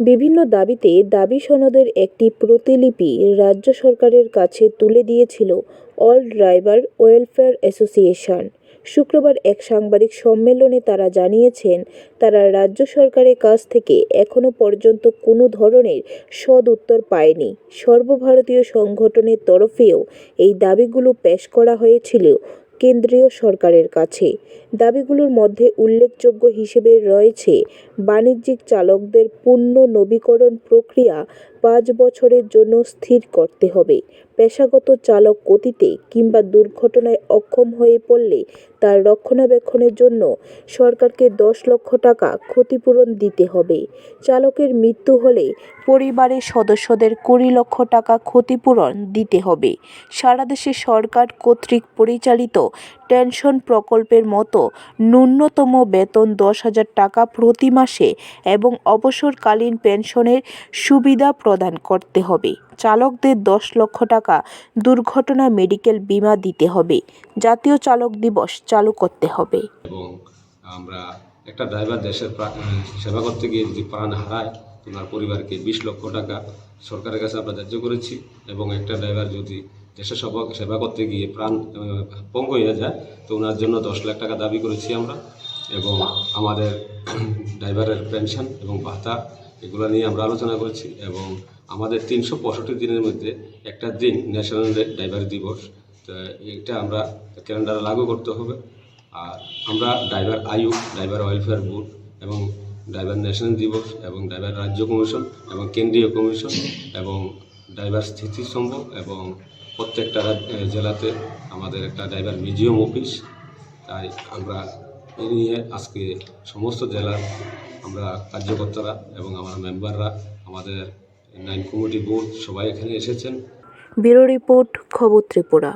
বিভিন্ন দাবিতে দাবি সনদের একটি প্রতিলিপি রাজ্য সরকারের কাছে তুলে দিয়েছিল অল ড্রাইভার ওয়েলফেয়ার অ্যাসোসিয়েশন। শুক্রবার এক সাংবাদিক সম্মেলনে তারা জানিয়েছেন, তারা রাজ্য সরকারের কাছ থেকে এখনও পর্যন্ত কোনো ধরনের সদ উত্তর পায়নি। সর্বভারতীয় সংগঠনের তরফেও এই দাবিগুলো পেশ করা হয়েছিল। কেন্দ্রীয় সরকারের কাছে। দাবিগুলোর মধ্যে উল্লেখযোগ্য হিসেবে রয়েছে, বাণিজ্যিক চালকদের পূর্ণ নবীকরণ প্রক্রিয়া পাঁচ বছরের জন্য স্থির করতে হবে। পেশাগত চালক গতিতে কিংবা দুর্ঘটনায় অক্ষম হয়ে পড়লে তার রক্ষণাবেক্ষণের জন্য সরকারকে দশ লক্ষ টাকা ক্ষতিপূরণ দিতে হবে। চালকের মৃত্যু হলে পরিবারের সদস্যদের কুড়ি লক্ষ টাকা ক্ষতিপূরণ দিতে হবে। সারা দেশে সরকার কর্তৃক পরিচালিত পেনশন প্রকল্পের মতো ন্যূনতম বেতন দশ হাজার টাকা প্রতি মাসে এবং অবসরকালীন পেনশনের সুবিধা প্রদান করতে হবে। চালকদের দশ লক্ষ টাকা দুর্ঘটনা মেডিকেল বীমা দিতে হবে। জাতীয় চালক দিবস চালু করতে হবে। এবং আমরা একটা ড্রাইভার দেশের সেবা করতে গিয়ে যদি প্রাণ হারায় ওনার পরিবারকে বিশ লক্ষ টাকা সরকারের কাছে আমরা ধার্য করেছি এবং একটা ড্রাইভার যদি দেশের সেবা সেবা করতে গিয়ে প্রাণ পঙ্গ হয়ে যায়। তো ওনার জন্য দশ লাখ টাকা দাবি করেছি আমরা। এবং আমাদের ড্রাইভারের পেনশন এবং ভাতা এগুলো নিয়ে আমরা আলোচনা করেছি। এবং আমাদের তিনশো পঁয়ষট্টি দিনের মধ্যে একটা দিন ন্যাশনাল ড্রাইভার দিবস। তো এটা আমরা ক্যালেন্ডারে লাগু করতে হবে। আর আমরা ড্রাইভার আয়ু, ড্রাইভার ওয়েলফেয়ার বোর্ড এবং ড্রাইভার ন্যাশনাল দিবস এবং ড্রাইভার রাজ্য কমিশন এবং কেন্দ্রীয় কমিশন এবং ড্রাইভার স্থিতিস্তম্ভ এবং প্রত্যেকটা জেলাতে আমাদের একটা ড্রাইভার মিউজিয়াম অফিস। তাই আমরা এ নিয়ে আজকে সমস্ত জেলার আমরা কার্যকর্তারা এবং আমার মেম্বাররা, আমাদের নাইন কমিটি বোর্ড সবাই এখানে এসেছেন। ব্যুরো রিপোর্ট, খবর ত্রিপুরা।